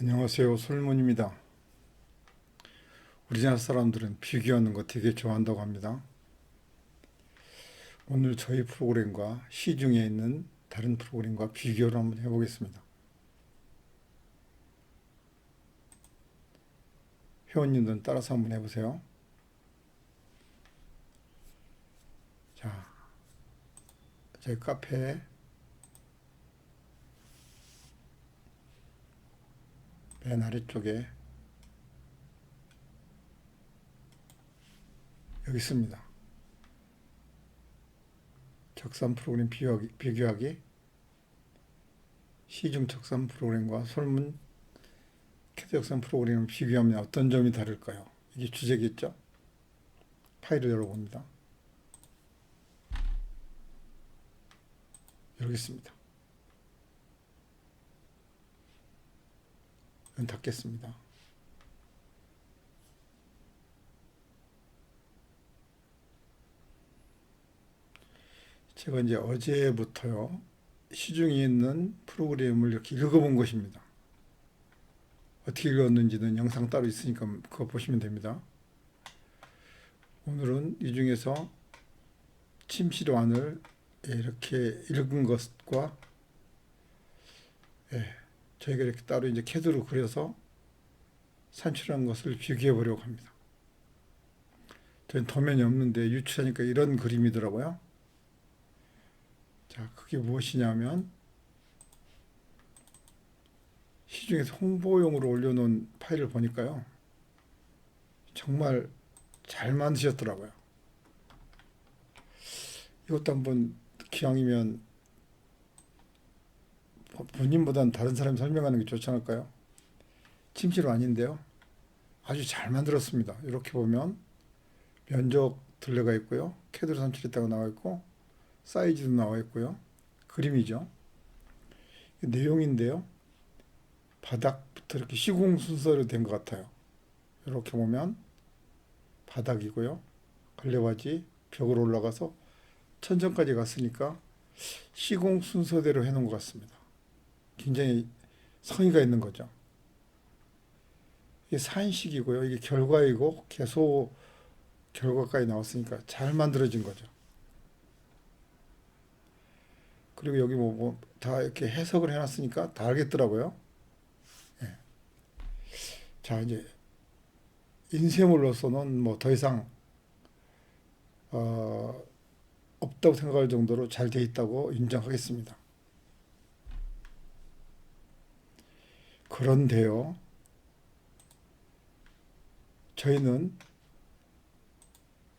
안녕하세요. 솔문입니다. 우리나라 사람들은 비교하는 거 되게 좋아한다고 합니다. 오늘 저희 프로그램과 시중에 있는 다른 프로그램과 비교를 한번 해보겠습니다. 회원님들은 따라서 한번 해보세요. 자, 저희 카페 맨 아래쪽에 여기 있습니다. 적산 프로그램 비교하기, 비교하기 시중 적산 프로그램과 솔문 캐드 적산 프로그램을 비교하면 어떤 점이 다를까요? 이게 주제겠죠? 파일을 열어봅니다. 여기 있습니다. 이건 닫겠습니다. 제가 이제 어제부터요, 시중에 있는 프로그램을 이렇게 읽어본 것입니다. 어떻게 읽었는지는 영상 따로 있으니까 그거 보시면 됩니다. 오늘은 이 중에서 침실완을 이렇게 읽은 것과 예, 저희가 이렇게 따로 이제 캐드로 그려서 산출한 것을 비교해 보려고 합니다. 저는 도면이 없는데 유추하니까 이런 그림이더라고요. 자, 그게 무엇이냐면 시중에서 홍보용으로 올려놓은 파일을 보니까요. 정말 잘 만드셨더라고요. 이것도 한번 기왕이면 본인보다는 다른 사람이 설명하는 게 좋지 않을까요? 침실 아닌데요. 아주 잘 만들었습니다. 이렇게 보면 면적 들레가 있고요. 캐드로 산출했다고 나와 있고 사이즈도 나와 있고요. 그림이죠. 내용인데요. 바닥부터 이렇게 시공 순서로 된 것 같아요. 이렇게 보면 바닥이고요. 걸레바지 벽으로 올라가서 천정까지 갔으니까 시공 순서대로 해놓은 것 같습니다. 굉장히 성의가 있는 거죠. 이게 산식이고요. 이게 결과이고 개소 결과까지 나왔으니까 잘 만들어진 거죠. 그리고 여기 뭐다 이렇게 해석을 해놨으니까 다 알겠더라고요. 예. 자 이제 인쇄물로서는 뭐 더 이상 어, 없다고 생각할 정도로 잘 돼 있다고 인정하겠습니다. 그런데요, 저희는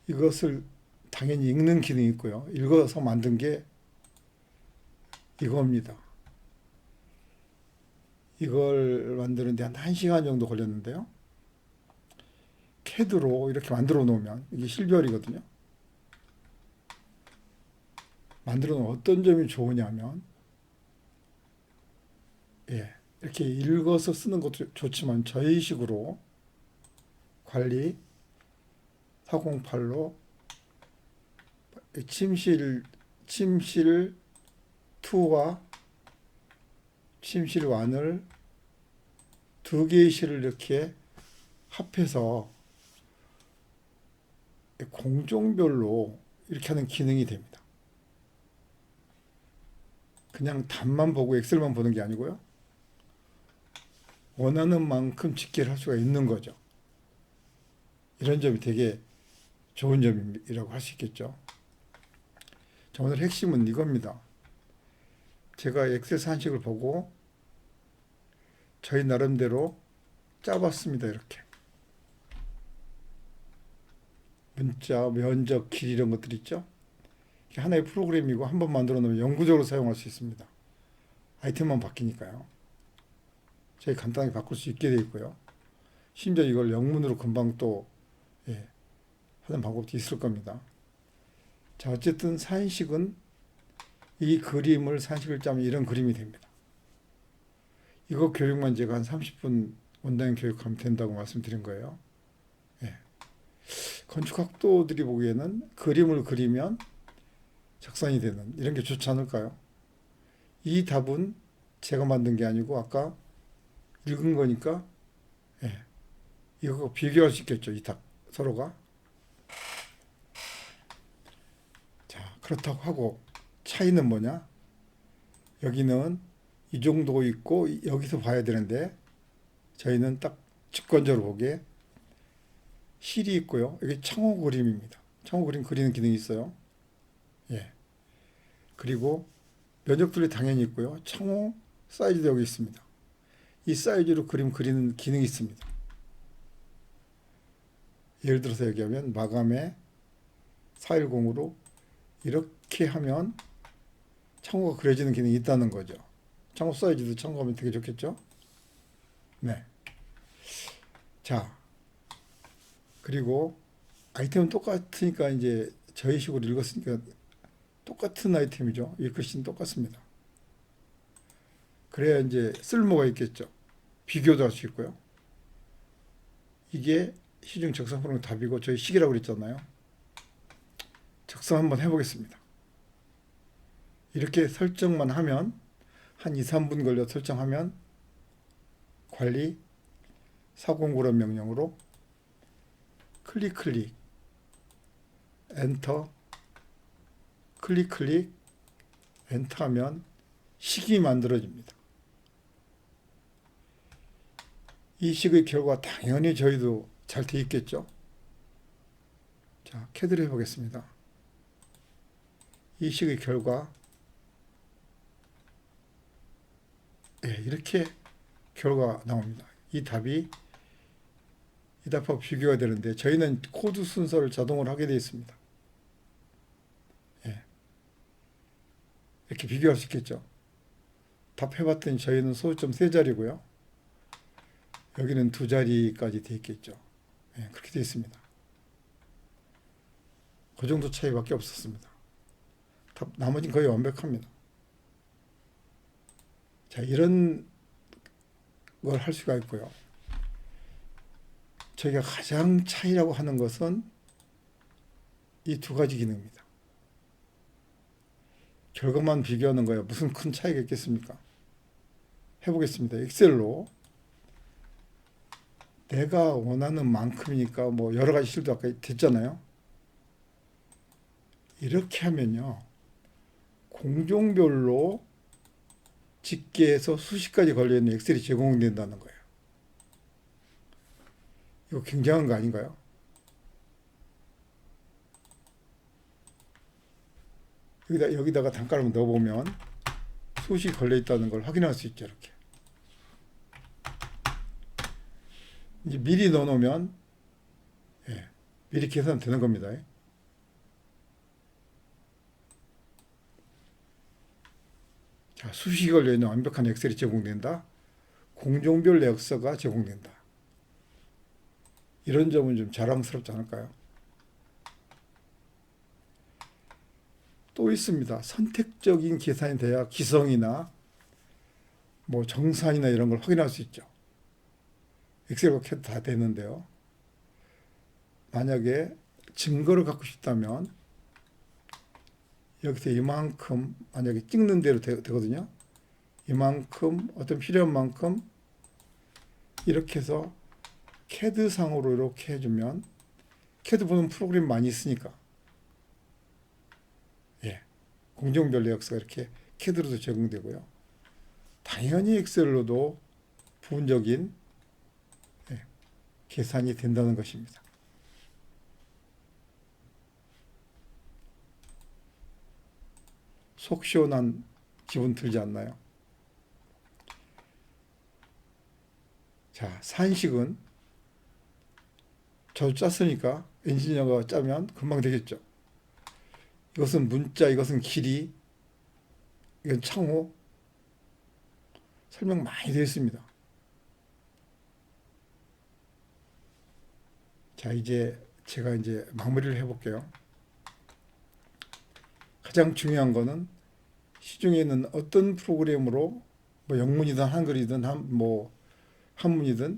이것을 당연히 읽는 기능이 있고요. 읽어서 만든 게 이겁니다. 이걸 만드는데 한 1시간 정도 걸렸는데요. 캐드로 이렇게 만들어 놓으면 이게 실별이거든요. 만들어 놓으면 어떤 점이 좋으냐면 예, 이렇게 읽어서 쓰는 것도 좋지만 저희 식으로 관리 408로 침실 침실 2와 침실 1을 두 개의 실을 이렇게 합해서 공종별로 이렇게 하는 기능이 됩니다. 그냥 답만 보고 엑셀만 보는 게 아니고요. 원하는 만큼 집계를 할 수가 있는 거죠. 이런 점이 되게 좋은 점이라고 할 수 있겠죠. 자, 오늘 핵심은 이겁니다. 제가 엑셀 산식을 보고 저희 나름대로 짜봤습니다. 이렇게. 문자, 면적, 길 이런 것들 있죠. 하나의 프로그램이고 한 번 만들어 놓으면 영구적으로 사용할 수 있습니다. 아이템만 바뀌니까요. 저희 간단하게 바꿀 수 있게 되어 있고요. 심지어 이걸 영문으로 금방 또 예, 하는 방법도 있을 겁니다. 자, 어쨌든 산식은 이 그림을 산식을 짜면 이런 그림이 됩니다. 이거 교육만 제가 한 30분 온라인 교육하면 된다고 말씀드린 거예요. 예. 건축학도들이 보기에는 그림을 그리면 적산이 되는 이런 게 좋지 않을까요? 이 답은 제가 만든 게 아니고 아까 읽은 거니까 예. 이거 비교할 수 있겠죠. 이딱 서로가. 자, 그렇다고 하고 차이는 뭐냐? 여기는 이 정도 있고 이- 여기서 봐야 되는데 저희는 딱 직관적으로 보기에 실이 있고요. 여기 창호 그림입니다. 창호 그림 그리는 기능이 있어요. 예. 그리고 면적들이 당연히 있고요. 창호 사이즈도 여기 있습니다. 이 사이즈로 그림 그리는 기능이 있습니다. 예를 들어서 얘기하면 마감에 410으로 이렇게 하면 창호가 그려지는 기능이 있다는 거죠. 창호 사이즈도 참고하면 되게 좋겠죠? 네. 자, 그리고 아이템은 똑같으니까 이제 저희 식으로 읽었으니까 똑같은 아이템이죠. 이 글씨는 똑같습니다. 그래야 이제 쓸모가 있겠죠. 비교도 할 수 있고요. 이게 시중 적성 프로그램 답이고 저희 식이라고 그랬잖아요. 적성 한번 해보겠습니다. 이렇게 설정만 하면 한 2, 3분 걸려 설정하면 관리 409란 명령으로 클릭 클릭 엔터 클릭 클릭 엔터 하면 식이 만들어집니다. 이 식의 결과 당연히 저희도 잘 돼 있겠죠. 자, 캐드를 해보겠습니다. 이 식의 결과 예, 이렇게 결과 나옵니다. 이 답이 이 답하고 비교가 되는데 저희는 코드 순서를 자동으로 하게 되어 있습니다. 예. 이렇게 비교할 수 있겠죠. 답해봤더니 저희는 소수점 세 자리고요. 여기는 두 자리까지 되어 있겠죠. 예, 그렇게 되어 있습니다. 그 정도 차이밖에 없었습니다. 답, 나머지는 거의 완벽합니다. 자, 이런 걸 할 수가 있고요. 저희가 가장 차이라고 하는 것은 이 두 가지 기능입니다. 결과만 비교하는 거야. 무슨 큰 차이가 있겠습니까? 해보겠습니다. 엑셀로 내가 원하는 만큼이니까 뭐 여러 가지 실도 아까 됐잖아요. 이렇게 하면요. 공종별로 집계해서 수십 가지 걸려있는 엑셀이 제공된다는 거예요. 이거 굉장한 거 아닌가요? 여기다, 여기다가 단가를 넣어보면 수시 걸려있다는 걸 확인할 수 있죠, 이렇게. 이제 미리 넣어놓으면, 예, 미리 계산 되는 겁니다. 자, 수식이 걸려있는 완벽한 엑셀이 제공된다. 공종별 내역서가 제공된다. 이런 점은 좀 자랑스럽지 않을까요? 또 있습니다. 선택적인 계산이 돼야 기성이나 뭐 정산이나 이런 걸 확인할 수 있죠. 엑셀과 캐드 다 되는데요. 만약에 증거를 갖고 싶다면 여기서 이만큼 만약에 찍는 대로 되, 되거든요. 이만큼 어떤 필요한 만큼 이렇게 해서 캐드 상으로 이렇게 해주면 캐드 보는 프로그램 많이 있으니까 예 공정별 내역서가 이렇게 캐드로도 제공되고요. 당연히 엑셀로도 부분적인 예, 계산이 된다는 것입니다. 속 시원한 기분 들지 않나요? 자, 산식은 저도 짰으니까 엔지니어가 짜면 금방 되겠죠. 이것은 문자, 이것은 길이, 이건 창호. 설명 많이 되어 있습니다. 자, 이제 제가 이제 마무리를 해볼게요. 가장 중요한 거는 시중에 있는 어떤 프로그램으로 뭐 영문이든 한글이든 한, 뭐 한문이든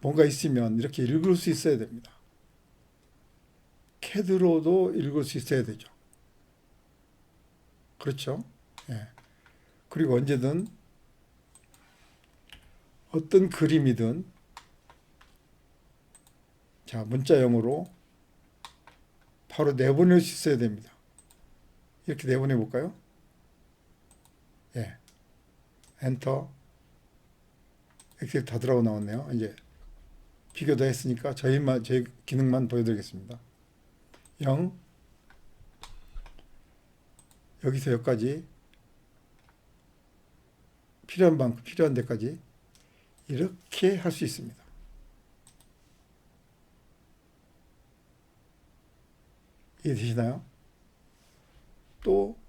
뭔가 있으면 이렇게 읽을 수 있어야 됩니다. 캐드로도 읽을 수 있어야 되죠. 그렇죠? 예. 그리고 언제든 어떤 그림이든 자 문자형으로 바로 내보낼 수 있어야 됩니다. 이렇게 내보내 볼까요? 예. 엔터. 엑셀 다 들어가 나왔네요. 이제 비교 다 했으니까 저희만 제 기능만 보여드리겠습니다. 0 여기서 여기까지 필요한 만큼 필요한 데까지 이렇게 할 수 있습니다. 이해되시나요? 또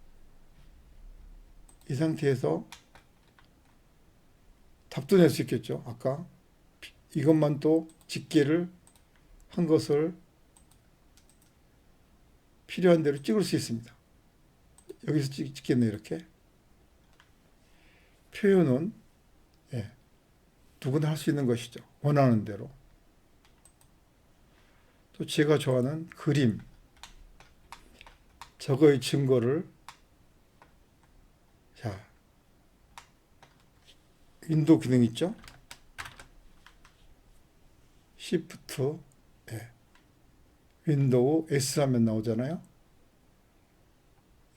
이 상태에서 답도 낼 수 있겠죠. 아까 이것만 또 집계를 한 것을 필요한 대로 찍을 수 있습니다. 여기서 찍, 찍겠네 이렇게. 표현은 예, 누구나 할 수 있는 것이죠. 원하는 대로. 또 제가 좋아하는 그림. 저거의 증거를 자 윈도우 기능 있죠? Shift 예. 윈도우 S 하면 나오잖아요.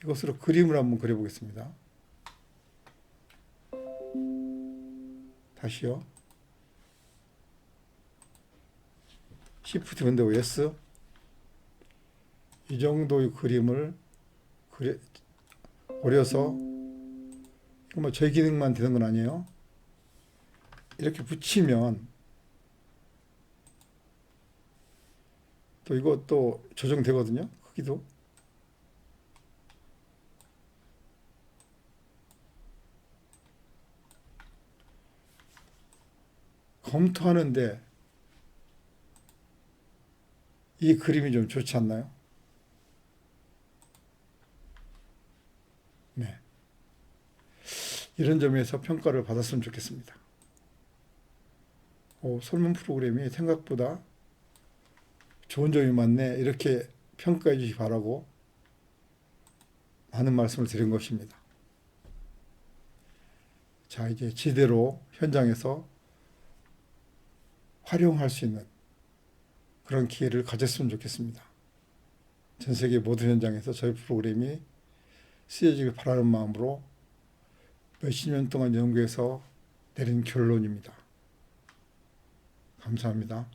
이것으로 그림을 한번 그려보겠습니다. 다시요. Shift 윈도우 S 이 정도의 그림을 그려 그려서 이거 뭐 저희 기능만 되는 건 아니에요. 이렇게 붙이면 또또 조정되거든요. 크기도. 검토하는데 이 그림이 좀 좋지 않나요? 네. 이런 점에서 평가를 받았으면 좋겠습니다. 오, 설문 프로그램이 생각보다 좋은 점이 많네. 이렇게 평가해 주시기 바라고 많은 말씀을 드린 것입니다. 자, 이제 제대로 현장에서 활용할 수 있는 그런 기회를 가졌으면 좋겠습니다. 전 세계 모든 현장에서 저희 프로그램이 쓰여지길 바라는 마음으로 몇십 년 동안 연구해서 내린 결론입니다. 감사합니다.